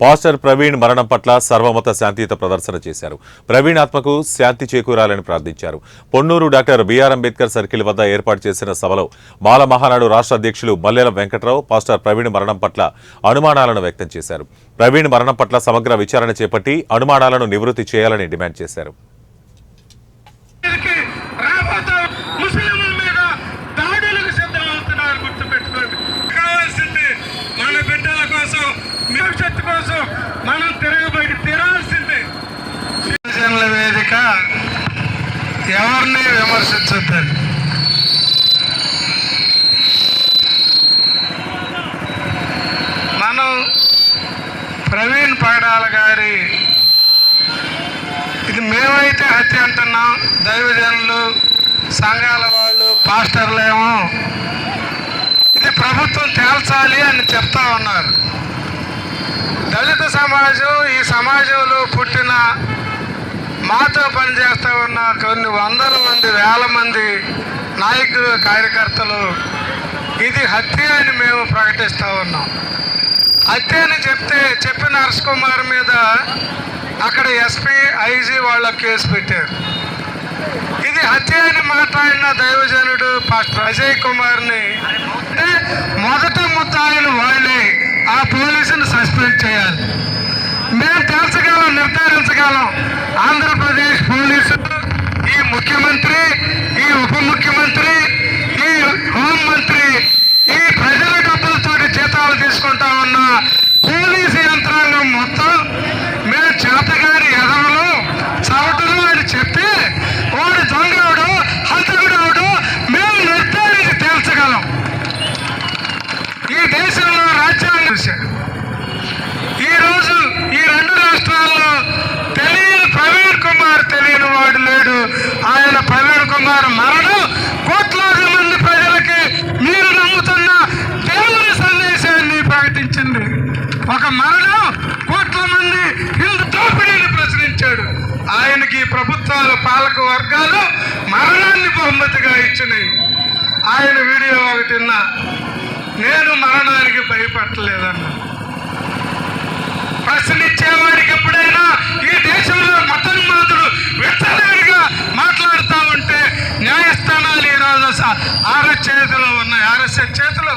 Pastor Praveen మరణం పట్ల సర్వమత శాంతియుత ప్రదర్శన చేశారు. ప్రవీణ్ ఆత్మకు శాంతి చేకూరాలని ప్రార్థించారు. Ponnuru doctor BR Ambedkar circle వద్ద ఏర్పాటు చేసిన సభలో మాల మహానాడు రాష్ట్ర అధ్యక్షులు మల్లెల వెంకట్రావు పాస్టర్ ప్రవీణ్ మరణం పట్ల అనుమానాలను వ్యక్తం చేశారు. ప్రవీణ్ మరణం పట్ల సమగ్ర విచారణ చేపట్టి అనుమానాలను నివృత్తి చేయాలని డిమాండ్ చేశారు. ఎవరిని విమర్శించద్దని మనం ప్రవీణ్ పాడాల గారి ఇది మేమైతే హత్య అంటున్నాం దైవజనులు సంఘాల వాళ్ళు పాస్టర్లేమో ఇది ప్రభుత్వం తేల్చాలి అని చెప్తా ఉన్నారు. దళిత సమాజం ఈ సమాజంలో పుట్టిన మాతో పనిచేస్తూ ఉన్న కొన్ని వందల మంది వేల మంది నాయకులు కార్యకర్తలు ఇది హత్య అని మేము ప్రకటిస్తూ ఉన్నాం. హత్య అని చెప్తే చెప్పిన నరసకుమార్ మీద అక్కడ ఎస్పీ ఐజీ వాళ్ళ కేసు పెట్టారు. ఇది హత్య అని మాట్లాడిన దైవజనుడు పాస్టర్ అజయ్ కుమార్ని అంటే మొదటి ముద్దాయిలు వాళ్ళే ఆ పోలీసుని సస్పెండ్ చేయాలి. మేము తేల్చగలం నిర్ధారించగలం. ఆంధ్ర ముఖ్యమంత్రి ఈ ఉప ముఖ్యమంత్రి గారు మరణం కోట్లాది మంది ప్రజలకి మీరు నమ్ముతున్న దేవుని సందేశాన్ని ప్రకటించింది. ఒక మరణం కోట్ల మంది హిందూ దోపిడీని ప్రశ్నించాడు. ఆయనకి ప్రభుత్వాల పాలక వర్గాలు మరణాన్ని బహుమతిగా ఇచ్చినాయి. ఆయన వీడియో ఒకటిన్నా నేను మరణానికి భయపడలేదన్నా చేతులు